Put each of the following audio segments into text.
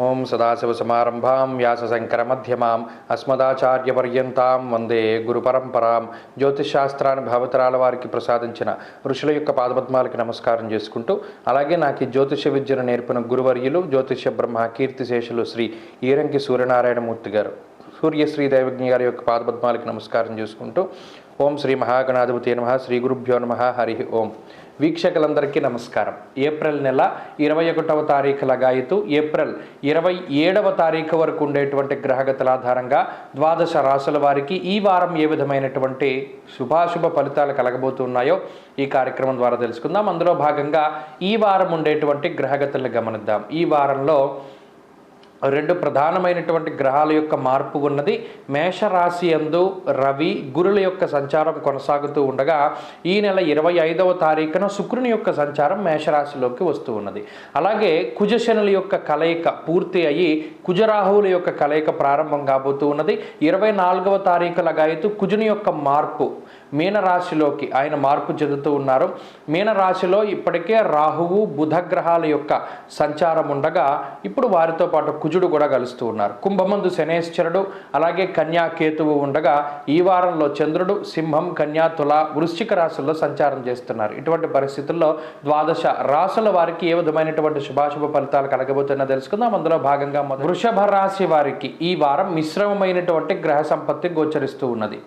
ఓం సదాశివసమారంభాం వ్యాసశంకరమధ్యమాం అస్మదాచార్యపర్యంతాం వందే గురు పరంపరాం. భావతరాల వారికి ప్రసాదించిన ఋషుల యొక్క పాదపద్మాలకి నమస్కారం చేసుకుంటూ అలాగే నాకు ఈ జ్యోతిష విద్యను నేర్పిన గురువర్యులు జ్యోతిష బ్రహ్మ కీర్తిశేషులు శ్రీ ఈరంకి సూర్యనారాయణమూర్తి గారు. సూర్యశ్రీ దైవజ్ఞ గారి యొక్క పాదపద్మాలకి నమస్కారం చేసుకుంటూ ఓం శ్రీ మహాగణాధిపతి నమ శ్రీ గురుభ్యో నమ హరి ఓం. వీక్షకులందరికీ నమస్కారం. ఏప్రిల్ నెల ఇరవై ఒకటవ తారీఖు లగాయతు ఏప్రిల్ ఇరవై ఏడవ తారీఖు వరకు ఉండేటువంటి గ్రహగతుల ఆధారంగా ద్వాదశ రాశుల వారికి ఈ వారం ఏ విధమైనటువంటి శుభాశుభ ఫలితాలు కలగబోతున్నాయో ఈ కార్యక్రమం ద్వారా తెలుసుకుందాం. అందులో భాగంగా ఈ వారం ఉండేటువంటి గ్రహగతులను గమనిద్దాం. ఈ వారంలో రెండు ప్రధానమైనటువంటి గ్రహాల యొక్క మార్పు ఉన్నది. మేషరాశి యందు రవి గురుల యొక్క సంచారం కొనసాగుతూ ఉండగా ఈ నెల ఇరవై ఐదవ తారీఖున శుక్రుని యొక్క సంచారం మేషరాశిలోకి వస్తూ ఉన్నది. అలాగే కుజశనుల యొక్క కలయిక పూర్తి అయ్యి కుజరాహువుల యొక్క కలయిక ప్రారంభం కాబోతూ ఉన్నది. ఇరవై నాలుగవ తారీఖుల లగాయతూ కుజుని యొక్క మార్పు మీనరాశిలోకి ఆయన మార్పు చెందుతూ ఉన్నారు. మీనరాశిలో ఇప్పటికే రాహువు బుధ గ్రహాల యొక్క సంచారం ఉండగా ఇప్పుడు వారితో పాటు కుజుడు కూడా కలుస్తూ ఉన్నారు. కుంభమందు శనేశ్వరుడు అలాగే కన్యా కేతువు ఉండగా ఈ వారంలో చంద్రుడు సింహం కన్యా తుల వృశ్చిక రాశుల్లో సంచారం చేస్తున్నారు. ఇటువంటి పరిస్థితుల్లో ద్వాదశ రాశుల వారికి ఏ విధమైనటువంటి శుభాశుభ ఫలితాలు కలగబోతున్నా తెలుసుకుందాం. అందులో భాగంగా వృషభ రాశి వారికి ఈ వారం మిశ్రమమైనటువంటి గ్రహ సంపత్తి గోచరిస్తూ ఉన్నది.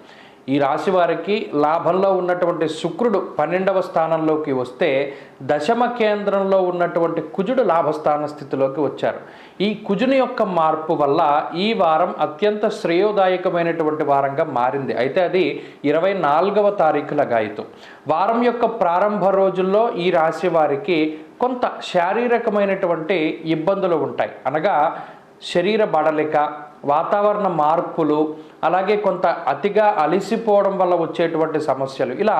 ఈ రాశి వారికి లాభంలో ఉన్నటువంటి శుక్రుడు పన్నెండవ స్థానంలోకి వస్తే దశమ కేంద్రంలో ఉన్నటువంటి కుజుడు లాభస్థాన స్థితిలోకి వచ్చారు. ఈ కుజుని యొక్క మార్పు వల్ల ఈ వారం అత్యంత శ్రేయోదాయకమైనటువంటి వారంగా మారింది. అయితే అది ఇరవై నాలుగవ తారీఖుల గాయతు. వారం యొక్క ప్రారంభ రోజుల్లో ఈ రాశి వారికి కొంత శారీరకమైనటువంటి ఇబ్బందులు ఉంటాయి. అనగా శరీర బడలిక వాతావరణ మార్పులు అలాగే కొంత అతిగా అలిసిపోవడం వల్ల వచ్చేటువంటి సమస్యలు. ఇలా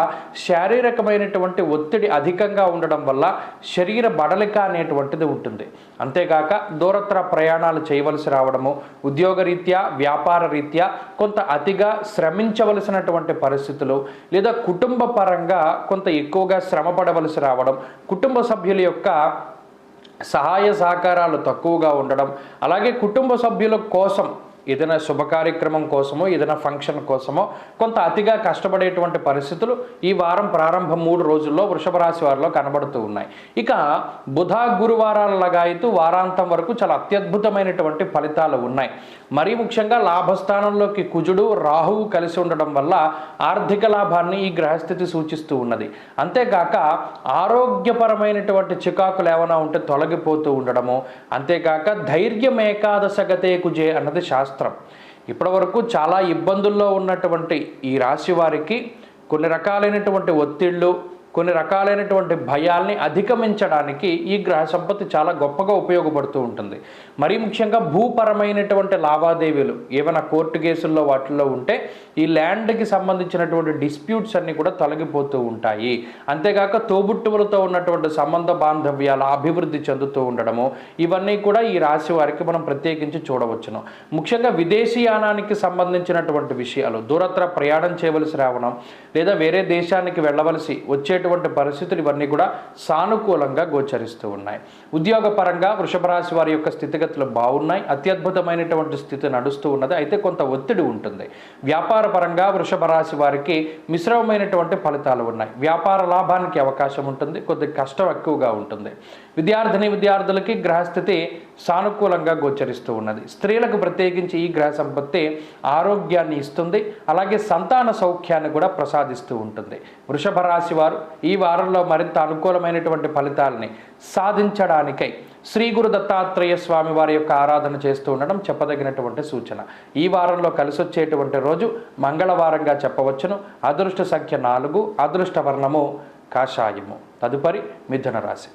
శారీరకమైనటువంటి ఒత్తిడి అధికంగా ఉండడం వల్ల శరీర బడలిక అనేటువంటిది ఉంటుంది. అంతేగాక దూరత్ర ప్రయాణాలు చేయవలసి రావడము ఉద్యోగరీత్యా వ్యాపార రీత్యా కొంత అతిగా శ్రమించవలసినటువంటి పరిస్థితులు లేదా కుటుంబ పరంగా కొంత ఎక్కువగా శ్రమ పడవలసి రావడం కుటుంబ సభ్యుల యొక్క సహాయ సహకారాలు తక్కువగా ఉండడం అలాగే కుటుంబ సభ్యుల కోసం ఏదైనా శుభ కార్యక్రమం కోసమో ఏదైనా ఫంక్షన్ కోసమో కొంత అతిగా కష్టపడేటువంటి పరిస్థితులు ఈ వారం ప్రారంభం మూడు రోజుల్లో వృషభ రాశి వారిలో కనబడుతూ ఉన్నాయి. ఇక బుధ గురువారాల లగాయితూ వారాంతం వరకు చాలా అత్యద్భుతమైనటువంటి ఫలితాలు ఉన్నాయి. మరీ ముఖ్యంగా లాభస్థానంలోకి కుజుడు రాహువు కలిసి ఉండడం వల్ల ఆర్థిక లాభాన్ని ఈ గ్రహస్థితి సూచిస్తూ ఉన్నది. అంతేకాక ఆరోగ్యపరమైనటువంటి చికాకులు ఏమైనా ఉంటే తొలగిపోతూ ఉండడము అంతేకాక ధైర్యం ఏకాదశగతే కుజే అన్నది శాస్త్రం ఇప్పటివరకు చాలా ఇబ్బందుల్లో ఉన్నటువంటి ఈ రాశి వారికి కొన్ని రకాలైనటువంటి ఒత్తిళ్ళు కొన్ని రకాలైనటువంటి భయాల్ని అధిగమించడానికి ఈ గ్రహ సంపత్తి చాలా గొప్పగా ఉపయోగపడుతూ ఉంటుంది. మరీ ముఖ్యంగా భూపరమైనటువంటి లావాదేవీలు ఏమైనా కోర్టు కేసుల్లో వాటిల్లో ఉంటే ఈ ల్యాండ్కి సంబంధించినటువంటి డిస్ప్యూట్స్ అన్నీ కూడా తొలగిపోతూ ఉంటాయి. అంతేగాక తోబుట్టువులతో ఉన్నటువంటి సంబంధ బాంధవ్యాలు అభివృద్ధి చెందుతూ ఉండడము ఇవన్నీ కూడా ఈ రాశి వారికి మనం ప్రత్యేకించి చూడవచ్చును. ముఖ్యంగా విదేశీయానానికి సంబంధించినటువంటి విషయాలు దూరత్ర ప్రయాణం చేయవలసి రావడం లేదా వేరే దేశానికి వెళ్ళవలసి వచ్చే ఉండేటువంటి పరిస్థితులు ఇవన్నీ కూడా సానుకూలంగా గోచరిస్తూ ఉన్నాయి. ఉద్యోగపరంగా వృషభ రాశి వారి యొక్క స్థితిగతులు బాగున్నాయి. అత్యద్భుతమైనటువంటి స్థితి నడుస్తూ ఉన్నది. అయితే కొంత ఒత్తిడి ఉంటుంది. వ్యాపార పరంగా వృషభ రాశి వారికి మిశ్రమమైనటువంటి ఫలితాలు ఉన్నాయి. వ్యాపార లాభానికి అవకాశం ఉంటుంది. కొద్ది కష్టం ఎక్కువగా ఉంటుంది. విద్యార్థిని విద్యార్థులకి గ్రహస్థితి సానుకూలంగా గోచరిస్తూ ఉన్నది. స్త్రీలకు ప్రత్యేకించి ఈ గ్రహ సంపత్తి ఆరోగ్యాన్ని ఇస్తుంది. అలాగే సంతాన సౌఖ్యాన్ని కూడా ప్రసాదిస్తూ ఉంటుంది. వృషభ రాశి వారు ఈ వారంలో మరింత అనుకూలమైనటువంటి ఫలితాలని సాధించడానికై శ్రీ గురు దత్తాత్రేయ స్వామి వారి యొక్క ఆరాధన చేస్తూ ఉండడం చెప్పదగినటువంటి సూచన. ఈ వారంలో కలిసి వచ్చేటువంటి రోజు మంగళవారంగా చెప్పవచ్చును. అదృష్ట సంఖ్య నాలుగు అదృష్ట వర్ణము కాషాయము. తదుపరి మిథున రాశి.